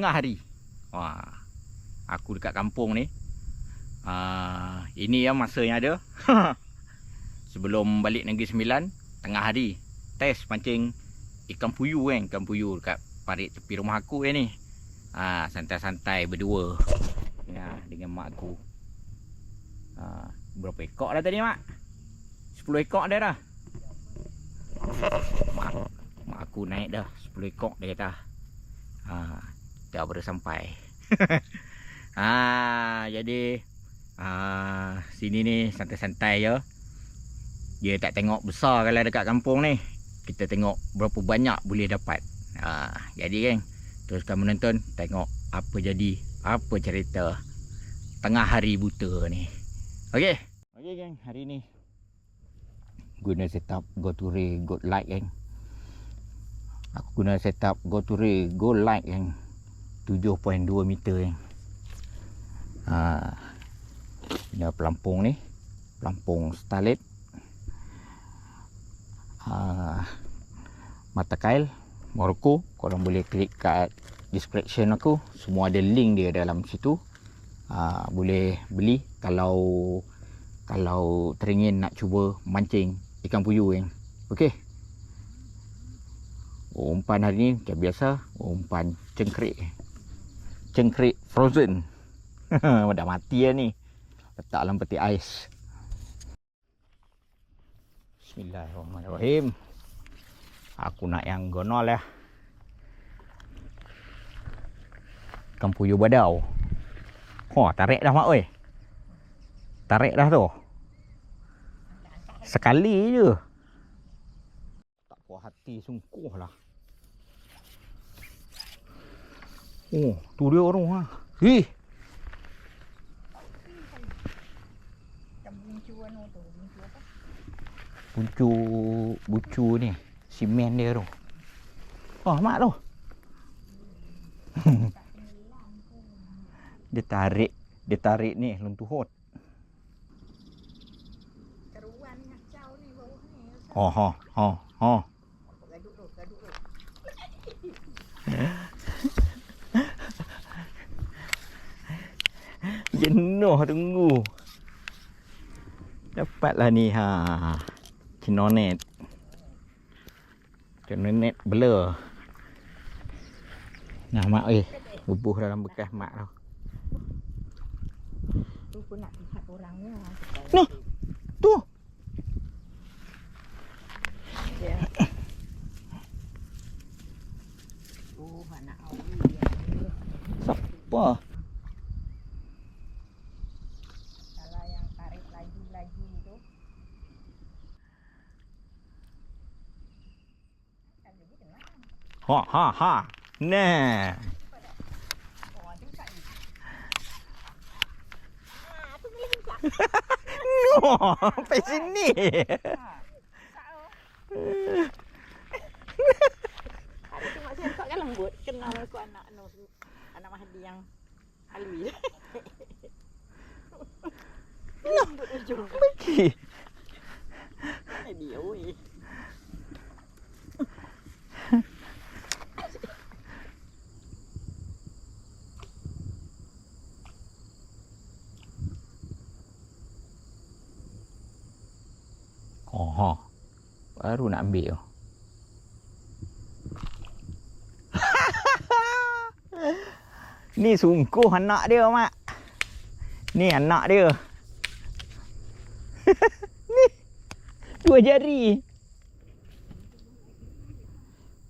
tengah hari. Wah. Aku dekat kampung ni. Ah, ini yang masa yang ada. Sebelum balik Negeri Sembilan, tengah hari. Test pancing ikan puyuh kan, ikan puyuh dekat parit tepi rumah aku kan ni. Ah, santai-santai berdua. Ya, dengan mak aku. Ah, berapa ekor dah tadi mak? 10 ekor dah dah. Mak, mak aku naik dah 10 ekor dia kata. Ah, dah baru sampai. ah, jadi ah sini ni santai-santai je. Dia tak tengok besar kalau dekat kampung ni. Kita tengok berapa banyak boleh dapat. Ah, jadi kan teruskan menonton tengok apa jadi, apa cerita tengah hari buta ni. Okey. Okey geng, hari ni guna setup go to ray go light kan. Aku guna setup go to ray go light kan. 7.2 meter kan. Ha. Ini pelampung ni. Pelampung Starlit. Ha. Mata kail Morocco. Korang boleh klik kat description aku. Semua ada link dia dalam situ. Ha. boleh beli kalau kalau teringin nak cuba mancing ikan puyuh kan. Okey. Umpan hari ni macam biasa, umpan cengkrik. Cengkrik frozen. Dah mati dah ni. Letak dalam peti ais. Bismillahirrahmanirrahim. Aku nak yang gonol ya. Ikan puyuh badau. Oh, tarik dah mak oi. Tarik dah tu. Sekali je. Tak puas hati sungkuh lah. Oh, tu dia orang ha. Hih. Bucu bucu ni. Simen dia tu. Oh, mak tu. dia tarik, dia tarik ni caw ni bawah ni. Oh, ha, ha, ha. Gaduk tu, gaduk tu. Jenuh tunggu. Dapatlah ni ha. Cinonet. Cinonet blur. Nah mak eh. Bubuh dalam bekas mak tu. Tu pun nak lihat orangnya. Noh. Ha ha ha. Nah. Oh, tu kat ni. Ah, tu boleh buka. No, sampai sini. Ha. Tak oh. Hari tu mak saya kan lembut. Kenal aku anak anu anak Mahdi yang Alwi. Lembut ujung. Bagi. Eh, dia oi. Ha. Baru nak ambil. Ni sungkuh anak dia, Mak. Ni anak dia. Ni. Dua jari.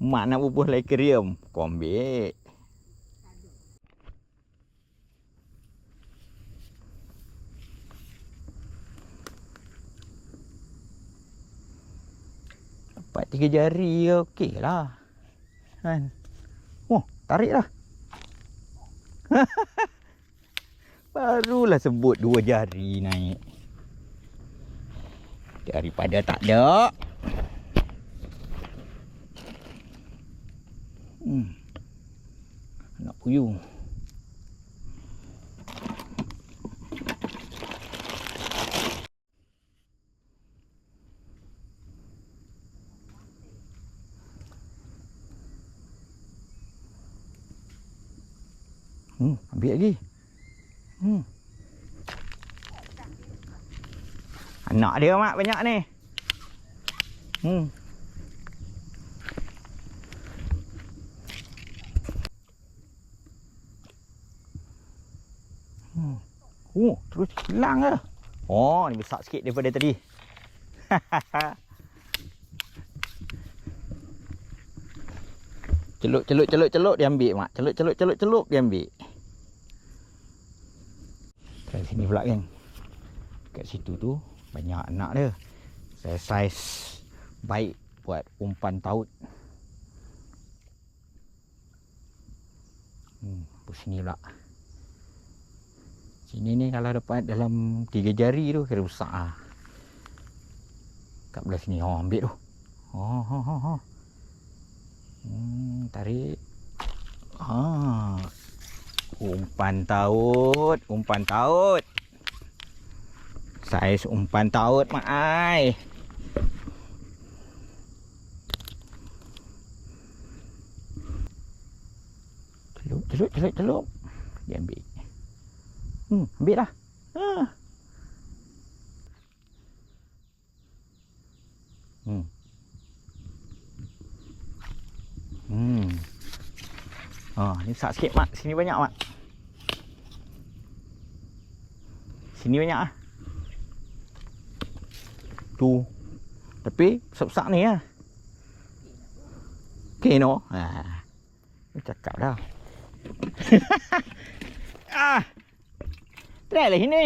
Mak nak bubuh aquarium. Kau tiga jari okey lah. Kan? Oh, tarik lah. Barulah sebut dua jari naik. Daripada tak ada. Hmm. Nak puyuh. Hmm, đi lagi. nọ đi không ạ banyak ni. này ừ. Oh, terus hilang ke? Oh, ni besar sikit daripada tadi. celup, celup, celup, celup dia ambil mak. Celup, celup, celup, celup dia ambil. Kat sini pula kan. Kat situ tu banyak anak dia. Saya saiz baik buat umpan taut. Hmm, sini pula. Sini ni kalau dapat dalam tiga jari tu kira besar ah. Kat belah sini. Oh, ambil tu. Oh, oh, oh, oh. Hmm, tarik. Ha. Umpan taut, umpan taut. Saiz umpan taut mak ai. Celup, celup, celup, celup. Dia ambil. Hmm, ambil lah. Ha. Hmm. Oh, ni besar sikit mak. Sini banyak mak. Sini banyak ah. Tu. Tapi besar-besar ni ah. Okay no. Ha. Cakap dah. ah. Try lah sini.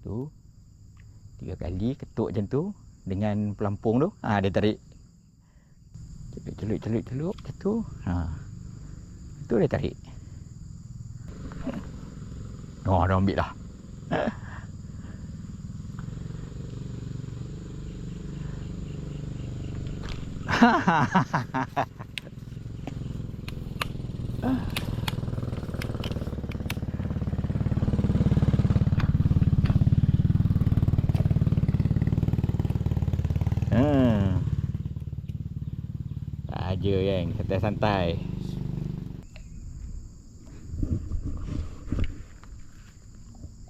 Tu. Tiga kali ketuk macam tu dengan pelampung tu. Ha dia tarik. Celup celup celup celup macam tu. Ha. Tu dia tarik. Oh, dah ambil dah. Hmm. Aja yang santai-santai.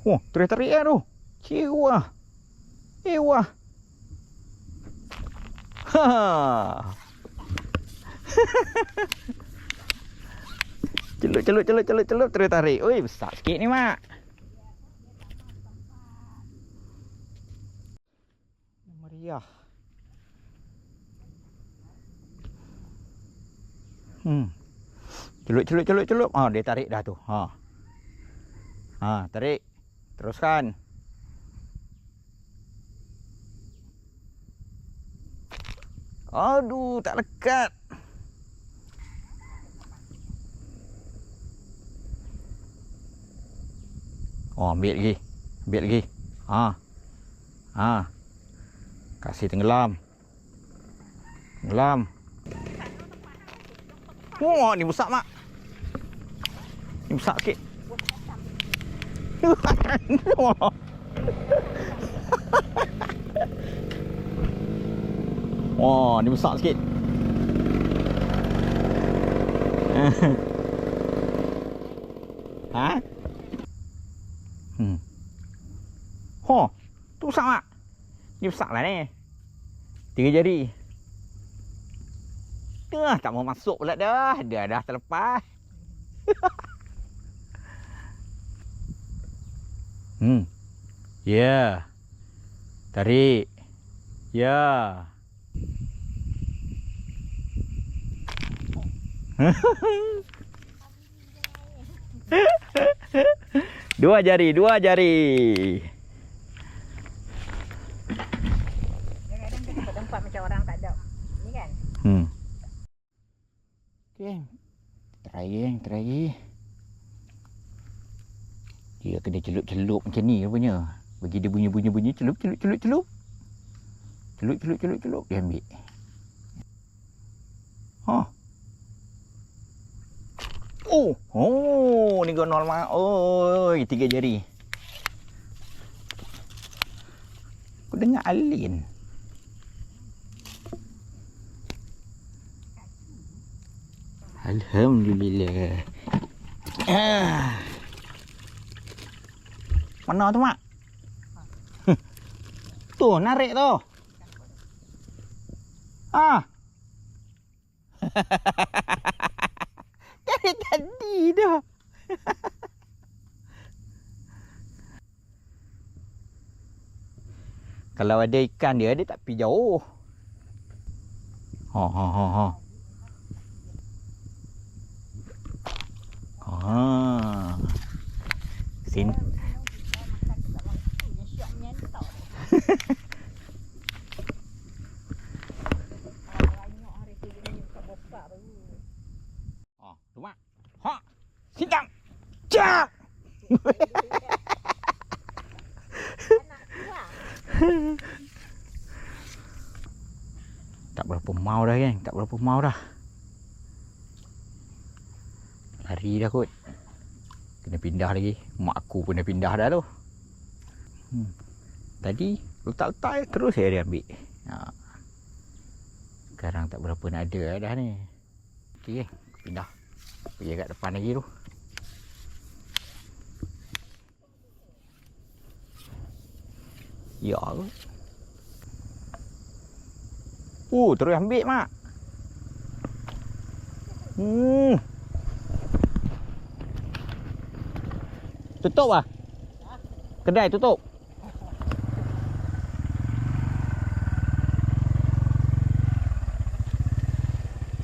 Oh, tarik-tarik kan tu. Cewa. Ewa. Ha. celup, celup, celup, tarik-tarik. Oi, besar sikit ni, Mak. Meriah. Hmm. Celup, celup, celup, celup. Ha, dia tarik dah tu. Ha. Ha, tarik. Teruskan. Aduh, tak lekat. Oh, ambil lagi. Ambil lagi. Ha. Ha. Kasih tenggelam. Tenggelam. Wah, ni besar mak. Ni besar sikit. Wah. Wah, ni besar sikit. ha? Hmm. Ho, tu besar mak. Ni besar lah ni. Tiga jari. Dah, tak mau masuk pula dah. Dia dah terlepas. hmm. Ya. Yeah. Tarik. Ya. Yeah. dua jari, dua jari. Kadang-kadang kita kat tempat macam orang tak ada. Ni kan? Hmm. Okey. Try lagi, try lagi. Dia kena celup-celup macam ni rupanya. Bagi dia bunyi-bunyi-bunyi celup celup celup celup. Celup celup celup celup dia ambil. Ha. Oh, oh, ni gua normal. Oi, tiga jari. Aku dengar alin. Alhamdulillah. Ah. Mana tu, Mak? tu, narik tu. Ah. Dari tadi dah. Kalau ada ikan dia, dia tak pergi jauh. Ha ha ha ha. Ha. Sin Ha, tu mak. Ha. Sintang. Cak. Tak berapa mau dah kan? Tak berapa mau dah. Lari dah kot. Kena pindah lagi. Mak aku pun dah pindah dah tu. Hmm. Tadi letak-letak je, terus saya dia ambil. Ha. Sekarang tak berapa nak ada dah ni. Okey, aku pindah. Pergi kat depan lagi tu. Ya ke? Oh, terus ambil mak. Hmm. Tutup ah? Kedai tutup.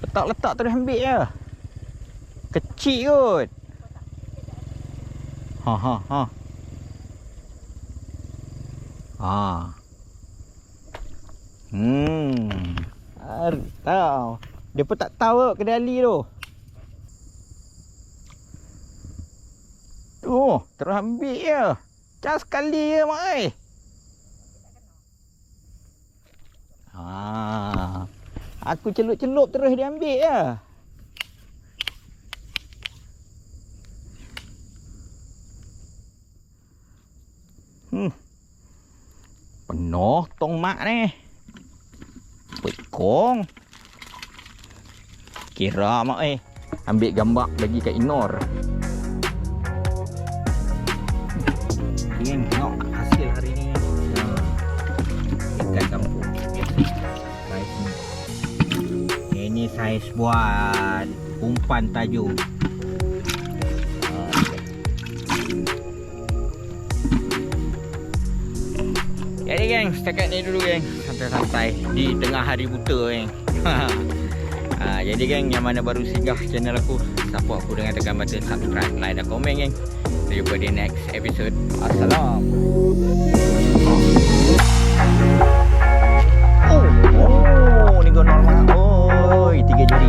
Letak-letak terus ambil je. Kecil kot. Ha ha ha. Ha. Hmm. Tahu. Dia pun tak tahu kedai Ali tu. Tu, terus ambil je. Cas sekali je mak oi. Ha. Aku celup-celup terus dia ambil je. Hmm. Penuh tong mak ni. Pekong. Kira mak eh. Ambil gambar bagi kat Inor. Ingin tengok hasil hari ni. Ikan kampung. Saiz ni. Ini saiz buat umpan tajuk. Jadi geng, setakat ni dulu geng Santai-santai di tengah hari buta geng ha, Jadi geng, yang mana baru singgah channel aku Support aku dengan tekan button subscribe, like dan komen geng jumpa di next episode. Assalam. Oh, oh ni gua normal Oi, tiga jari